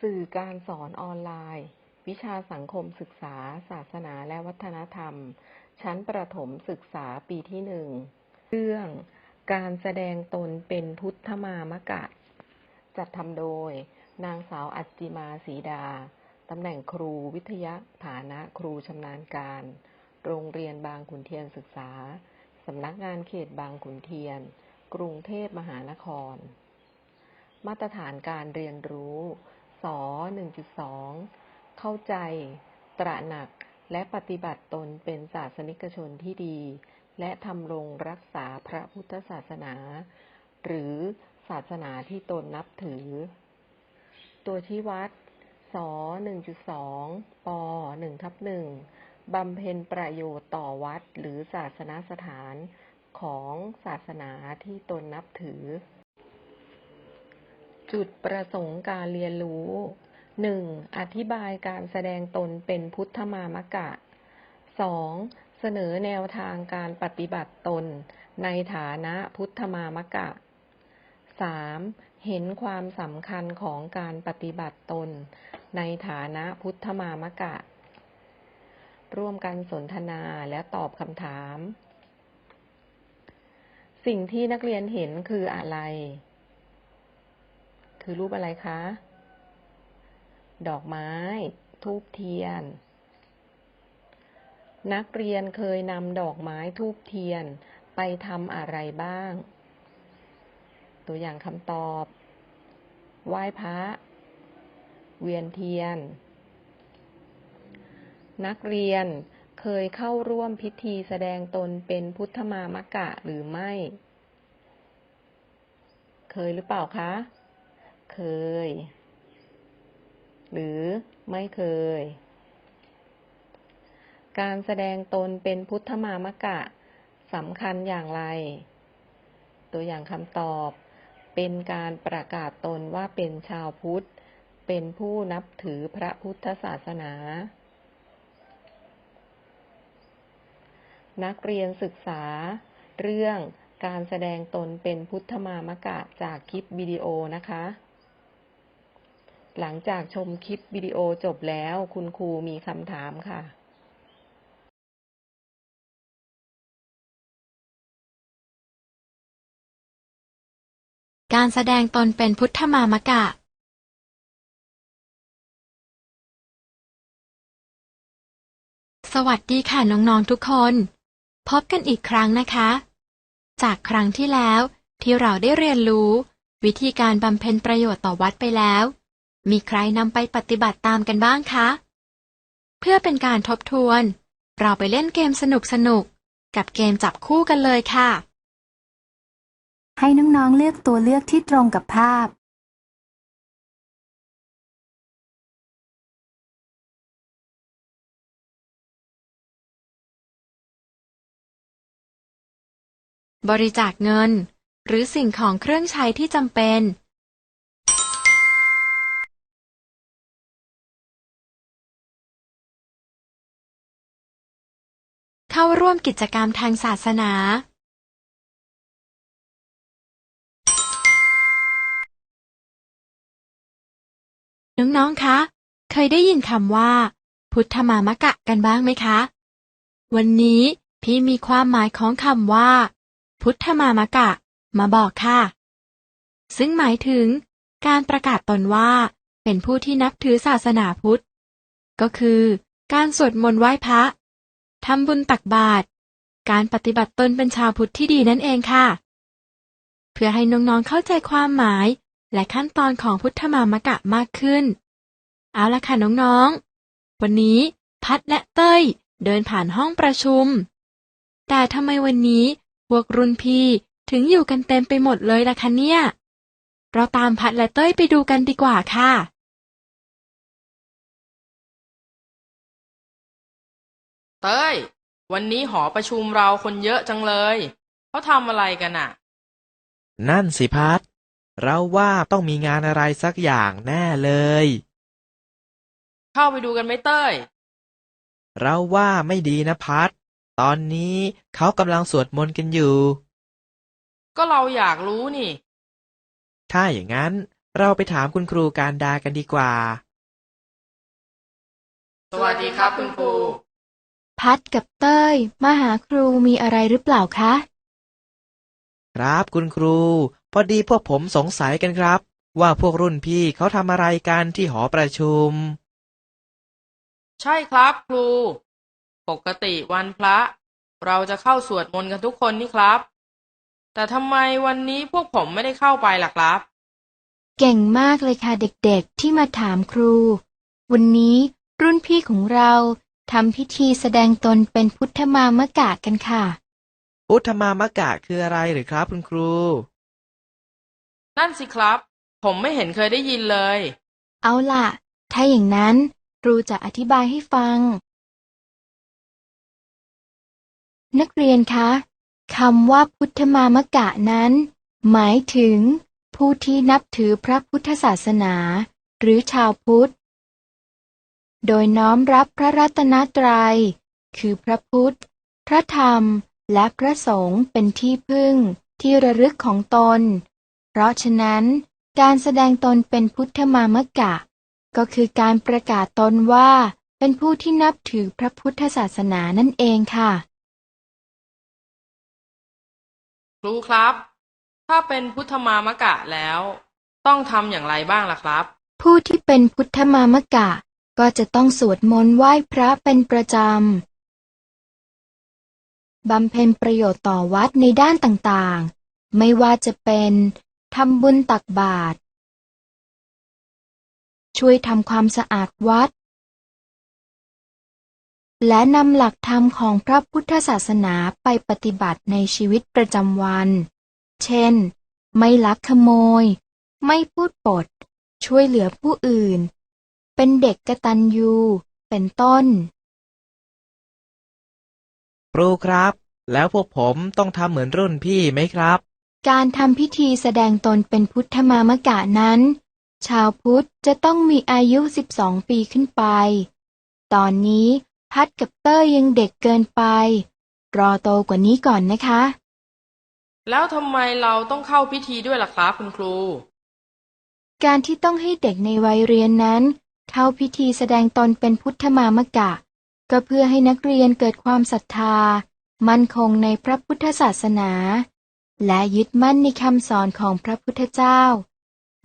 สื่อการสอนออนไลน์ วิชาสังคมศึกษา ศาสนาและวัฒนธรรม ชั้นประถมศึกษาปีที่หนึ่งเรื่อง การแสดงตนเป็นพุทธมามกะ จัดทำโดย นางสาวอัจจิมาศรีดา ตำแหน่งครูวิทยาฐานะครูชำนาญการ โรงเรียนบางขุนเทียนศึกษา สำนักงานเขตบางขุนเทียน กรุงเทพมหานคร มาตรฐานการเรียนรู้ ส1.2 เข้าใจ ตระหนัก และปฏิบัติตนเป็นศาสนิกชนที่ดี และทำรงรักษาพระพุทธศาสนา หรือศาสนาที่ตนนับถือ ตัวชี้วัดส1.2ป1ทับ1บำเพ็ญประโยชน์ต่อวัดหรือศาสนสถานของศาสนาที่ตนนับถือ จุดประสงค์การเรียนรู้ 1. อธิบายการแสดงตนเป็นพุทธมามกะ 2. เสนอแนวทางการปฏิบัติตนในฐานะพุทธมามกะ 3. เห็นความสำคัญของการปฏิบัติตนในฐานะพุทธมามกะ ร่วมกันสนทนาและตอบคำถาม สิ่งที่นักเรียนเห็นคืออะไร คือรูปอะไรคะ ดอกไม้ ทูบเทียน นักเรียนเคยนำดอกไม้ทูบเทียนไปทำอะไรบ้าง ตัวอย่างคำตอบ ไหว้พระ เวียนเทียน นักเรียนเคยเข้าร่วมพิธีแสดงตนเป็นพุทธมามกะหรือไม่ เคยหรือเปล่าคะ เคย หรือไม่เคย การแสดงตนเป็นพุทธมามกะสำคัญอย่างไร ตัวอย่างคำตอบ เป็นการประกาศตนว่าเป็นชาวพุทธ เป็นผู้นับถือพระพุทธศาสนา นักเรียนศึกษา เรื่องการแสดงตนเป็นพุทธมามกะจากคลิปวิดีโอนะคะ หลังจากชมคลิปวิดีโอจบแล้ว คุณครูมีคำถามค่ะการแสดงตนเป็นพุทธมามกะ สวัสดีค่ะน้องๆทุกคน พบกันอีกครั้งนะคะ จากครั้งที่แล้วที่เราได้เรียนรู้ วิธีการบำเพ็ญประโยชน์ต่อวัดไปแล้ว มีใครนำไปปฏิบัติตามกันบ้างคะ เพื่อเป็นการทบทวน เราไปเล่นเกมสนุกๆกับเกมจับคู่กันเลยค่ะ ให้น้องๆเลือกตัวเลือกที่ตรงกับภาพ บริจาคเงิน หรือสิ่งของเครื่องใช้ที่จำเป็น เข้าร่วมกิจกรรมทางศาสนาน้องๆ คะ เคยได้ยินคำว่า พุทธมามะกะกันบ้างไหมคะ วันนี้พี่มีความหมายของคำว่า พุทธมามะกะ มาบอกค่ะ ซึ่งหมายถึง การประกาศตนว่า เป็นผู้ที่นับถือศาสนาพุทธ ก็คือ การสวดมนต์ไหว้พระ ทำบุญตักบาตร การปฏิบัติตนเป็นชาวพุทธที่ดีนั่นเองค่ะ เพื่อให้น้องๆเข้าใจความหมาย และขั้นตอนของพุทธมามกะมากขึ้น เอาละค่ะน้องๆ วันนี้พัดและเต้ยเดินผ่านห้องประชุม แต่ทำไมวันนี้พวกรุ่นพี่ถึงอยู่กันเต็มไปหมดเลยล่ะคะเนี่ย เราตามพัดและเต้ยไปดูกันดีกว่าค่ะ เต้ย วันนี้หอประชุมเราคนเยอะจังเลย เขาทำอะไรกันอะนั่นสิพัดเราว่าต้องมีงานอะไรสักอย่างแน่เลย เข้าไปดูกันไหมเต้ย เราว่าไม่ดีนะพัดตอนนี้เขากำลังสวดมนต์กันอยู่ ก็เราอยากรู้นี่ ถ้าอย่างนั้นเราไปถามคุณครูการดากันดีกว่า สวัสดีครับคุณครู พัดกับเต้ย มาหาครูมีอะไรหรือเปล่าคะ ครับคุณครู พอดีพวกผมสงสัยกันครับ ว่าพวกรุ่นพี่เขาทำอะไรกันที่หอประชุม ใช่ครับครู ปกติวันพระ เราจะเข้าสวดมนต์กันทุกคนนี่ครับ แต่ทำไมวันนี้พวกผมไม่ได้เข้าไปล่ะครับ เก่งมากเลยค่ะเด็กๆที่มาถามครู วันนี้รุ่นพี่ของเรา ทำพิธีแสดงตนเป็นพุทธมามกะกันค่ะ อุทธมามกะคืออะไรหรือครับคุณครู นั่นสิครับ ผมไม่เห็นเคยได้ยินเลย เอาล่ะ ถ้าอย่างนั้นครูจะอธิบายให้ฟัง นักเรียนคะคำว่าพุทธมามกะนั้น หมายถึง ผู้ที่นับถือพระพุทธศาสนา หรือชาวพุทธ โดยน้อมรับพระรัตนตรัย คือพระพุทธ พระธรรม และพระสงฆ์เป็นที่พึ่งที่ระลึกของตน เพราะฉะนั้น การแสดงตนเป็นพุทธมามกะ ก็คือการประกาศตนว่าเป็นผู้ที่นับถือพระพุทธศาสนานั่นเองค่ะ ครูครับ ถ้าเป็นพุทธมามกะแล้ว ต้องทำอย่างไรบ้างล่ะครับ ผู้ที่เป็นพุทธมามกะ ก็จะต้องสวดมนต์ไหว้พระเป็นประจำ บำเพ็ญประโยชน์ต่อวัดในด้านต่างๆ ไม่ว่าจะเป็นทำบุญตักบาตร ช่วยทำความสะอาดวัด และนำหลักธรรมของพระพุทธศาสนาไปปฏิบัติในชีวิตประจำวัน เช่น ไม่ลักขโมย ไม่พูดปด ช่วยเหลือผู้อื่น เป็นเด็กกตัญญู เป็นต้น ครูครับ แล้วพวกผมต้องทำเหมือนรุ่นพี่ไหมครับ การทำพิธีแสดงตนเป็นพุทธมามกะนั้น ชาวพุทธจะต้องมีอายุ 12 ปีขึ้นไป ตอนนี้พัดกับเต้ยยังเด็กเกินไป รอโตกว่านี้ก่อนนะคะ แล้วทำไมเราต้องเข้าพิธีด้วยล่ะครับคุณครู การที่ต้องให้เด็กในวัยเรียนนั้น เข้าพิธีแสดงตนเป็นพุทธมามกะ ก็เพื่อให้นักเรียนเกิดความศรัทธา มั่นคงในพระพุทธศาสนา และยึดมั่นในคำสอนของพระพุทธเจ้า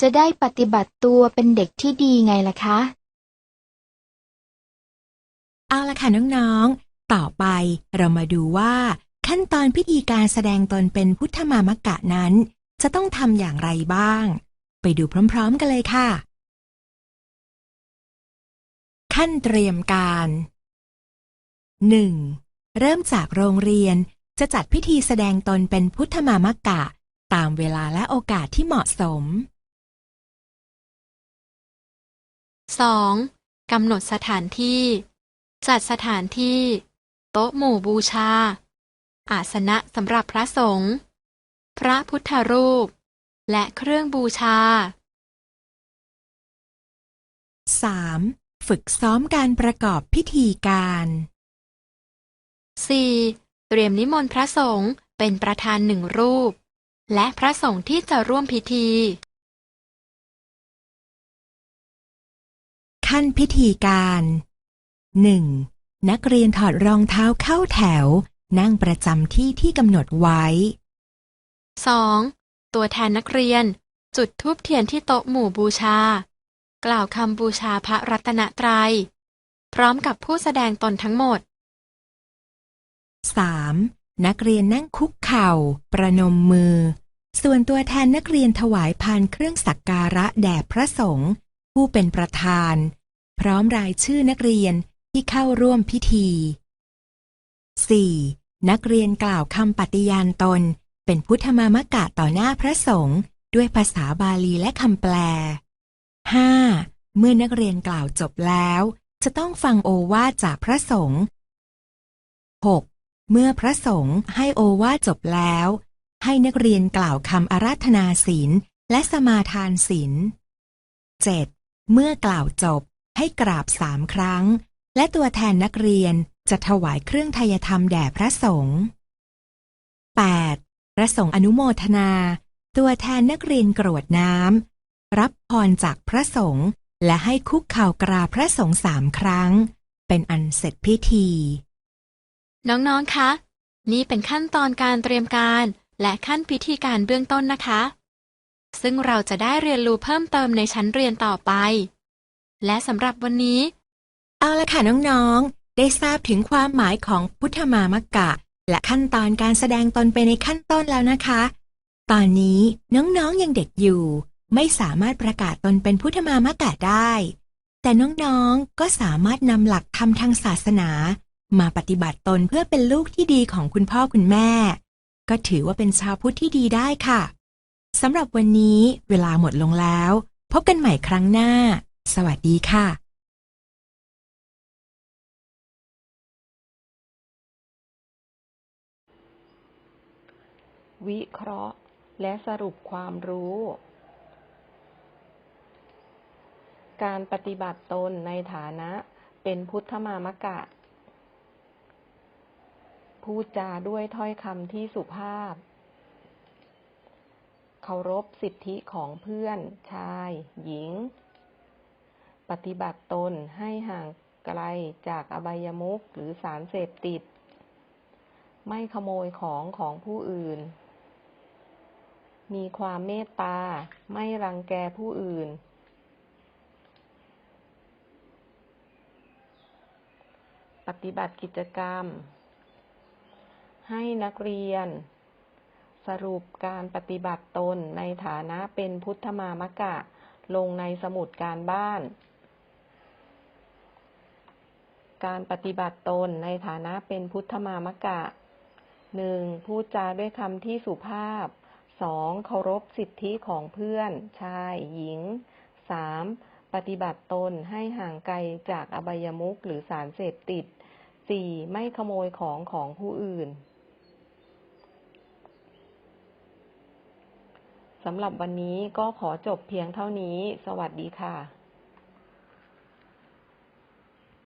จะได้ปฏิบัติตัวเป็นเด็กที่ดีไงล่ะคะ เอาละค่ะน้องๆ ต่อไปเรามาดูว่าขั้นตอนพิธีการแสดงตนเป็นพุทธมามกะนั้น จะต้องทำอย่างไรบ้าง ไปดูพร้อม ๆ กันเลยค่ะ ขั้นเตรียมการ 1. เริ่มจากโรงเรียนจะจัดพิธีแสดงตนเป็นพุทธมามกะ ตามเวลาและโอกาสที่เหมาะสม 2. กำหนดสถานที่ จัดสถานที่ โต๊ะหมู่บูชา อาสนะสำหรับพระสงฆ์พระพุทธรูป และเครื่องบูชา 3. ฝึกซ้อมการประกอบพิธีการ 4. เตรียมนิมนต์พระสงฆ์เป็นประธานหนึ่งรูป และพระสงฆ์ที่จะร่วมพิธี ขั้นพิธีการ 1. นักเรียนถอดรองเท้าเข้าแถว นั่งประจำที่ที่กำหนดไว้ 2. ตัวแทนนักเรียน จุดธูปเทียนที่โต๊ะหมู่บูชา กล่าวคำบูชาพระรัตนตรัย พร้อมกับผู้แสดงตนทั้งหมด 3. นักเรียนนั่งคุกเข่า ประนมมือ ส่วนตัวแทนนักเรียนถวายพานเครื่องสักการะแด่พระสงฆ์ผู้เป็นประธาน พร้อมรายชื่อนักเรียนที่เข้าร่วมพิธี 4. นักเรียนกล่าวคำปฏิญาณตน เป็นพุทธมามกะต่อหน้าพระสงฆ์ด้วยภาษาบาลีและคำแปล 5. เมื่อนักเรียนกล่าวจบแล้ว จะต้องฟังโอวาทจากพระสงฆ์ 6. เมื่อพระสงฆ์ให้โอวาทจบแล้ว ให้นักเรียนกล่าวคำอาราธนาศีลและสมาทานศีล 7. เมื่อกล่าวจบให้กราบสามครั้ง และตัวแทนนักเรียนจะถวายเครื่องไทยธรรมแด่พระสงฆ์ 8. พระสงฆ์อนุโมทนา ตัวแทนนักเรียนกรวดน้ำ รับพรจากพระสงฆ์และให้คุกเข่ากราบพระสงฆ์สามครั้ง เป็นอันเสร็จพิธี น้อง ๆ คะ นี่เป็นขั้นตอนการเตรียมการและขั้นพิธีการเบื้องต้นนะคะ ซึ่งเราจะได้เรียนรู้เพิ่มเติมในชั้นเรียนต่อไป และสำหรับวันนี้ เอาละค่ะน้องๆ ได้ทราบถึงความหมายของพุทธมามกะและขั้นตอนการแสดงตนไปในขั้นต้นแล้วนะคะ ตอนนี้น้องๆยังเด็กอยู่ ไม่สามารถประกาศตนเป็นพุทธมามะกะได้ แต่น้องๆก็สามารถนำหลักธรรมทางศาสนา มาปฏิบัติตนเพื่อเป็นลูกที่ดีของคุณพ่อคุณแม่ ก็ถือว่าเป็นชาวพุทธที่ดีได้ค่ะสำหรับวันนี้เวลาหมดลงแล้ว พบกันใหม่ครั้งหน้า สวัสดีค่ะวิเคราะห์และสรุปความรู้ การปฏิบัติตนในฐานะเป็นพุทธมามกะ พูดจาด้วยถ้อยคำที่สุภาพ เคารพสิทธิของเพื่อน ชาย หญิง ปฏิบัติตนให้ห่างไกลจากอบายมุขหรือสารเสพติด ไม่ขโมยของของผู้อื่น มีความเมตตา ไม่รังแกผู้อื่น ปฏิบัติกิจกรรม ให้นักเรียน สรุปการปฏิบัติตนในฐานะเป็นพุทธมามกะ ลงในสมุดการบ้าน การปฏิบัติตนในฐานะเป็นพุทธมามกะหนึ่งพูดจาด้วยคำที่สุภาพสองเคารพสิทธิของเพื่อน ชาย หญิงสาม ปฏิบัติตนให้ห่างไกลจากอบายมุขหรือสารเสพติดสี่ไม่ขโมยของของผู้อื่นสำหรับวันนี้ก็ขอจบเพียงเท่านี้ สวัสดีค่ะ